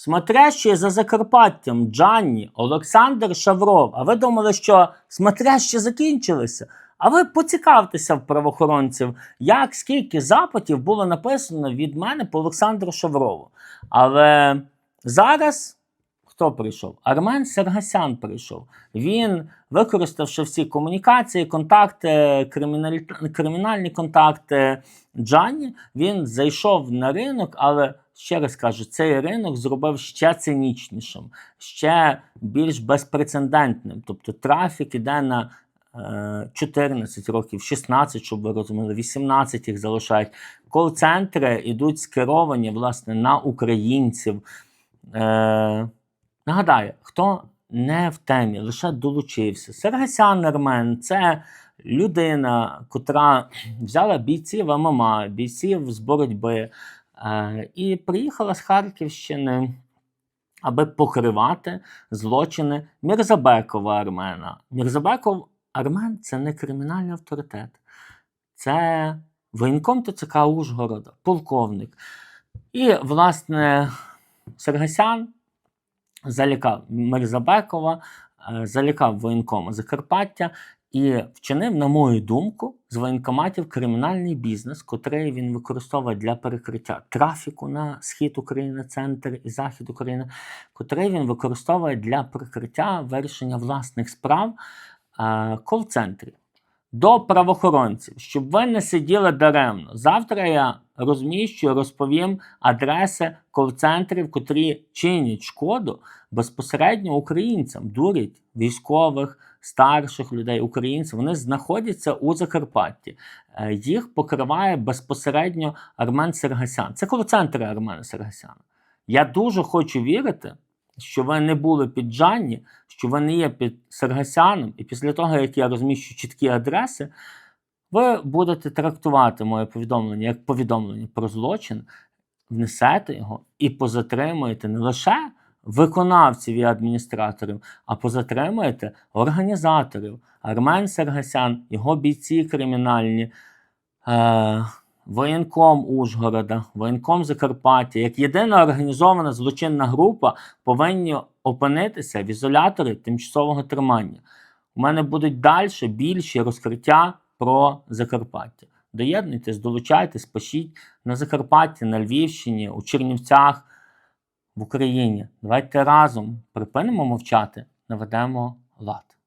Смотрящий за Закарпаттям Джанні Олександр Шавров. А ви думали, що смотрящі закінчилися? А ви поцікавтеся в правоохоронців, як скільки запитів було написано від мене по Олександру Шаврову. Але зараз хто прийшов? Армен Сергасян прийшов. Він, використавши всі комунікації, контакти, криміналь... кримінальні контакти Джанні, він зайшов на ринок, але ще раз кажу, цей ринок зробив ще цинічнішим, ще більш безпрецедентним. Тобто трафік іде на е, 14 років, 16, щоб ви розуміли, 18 їх залишають. Кол-центри йдуть скеровані власне на українців. Е, нагадаю, хто не в темі, лише долучився. Сергасян Армен це людина, котра взяла бійців ММА, бійців з боротьби е, і приїхала з Харківщини, аби покривати злочини Мірзабекова Армена. Мірзабеков Армен це не кримінальний авторитет, це воєнком ТЦК Ужгорода, полковник. І, власне, Сергасян залякав Мирзабекова, е, залякав воєнкома Закарпаття і вчинив, на мою думку, з воєнкоматів кримінальний бізнес, котрий він використовує для перекриття трафіку на схід України, центр і захід України, котрий він використовує для прикриття вирішення власних справ е, кол-центрів. До правоохоронців, щоб ви не сиділи даремно. Завтра я розміщу, розповім адреси кол-центрів, котрі чинять шкоду безпосередньо українцям, дурять військових, старших людей, українців. Вони знаходяться у Закарпатті. Е, Їх покриває безпосередньо Армен Сергасян. Це кол-центри Армена Сергасяна. Я дуже хочу вірити, що ви не були під Джанні, що ви не є під Сергасяном, і після того, як я розміщу чіткі адреси, ви будете трактувати моє повідомлення як повідомлення про злочин, внесете його і позатримуєте не лише виконавців і адміністраторів, а позатримуєте організаторів. Армен Сергасян, його бійці кримінальні. Е- Воєнком Ужгорода, воєнком Закарпаття, як єдина організована злочинна група, повинні опинитися в ізоляторі тимчасового тримання. У мене будуть далі більші розкриття про Закарпаття. Доєднуйтесь, долучайтесь, пишіть на Закарпатті, на Львівщині, у Чернівцях, в Україні. Давайте разом припинимо мовчати, наведемо лад.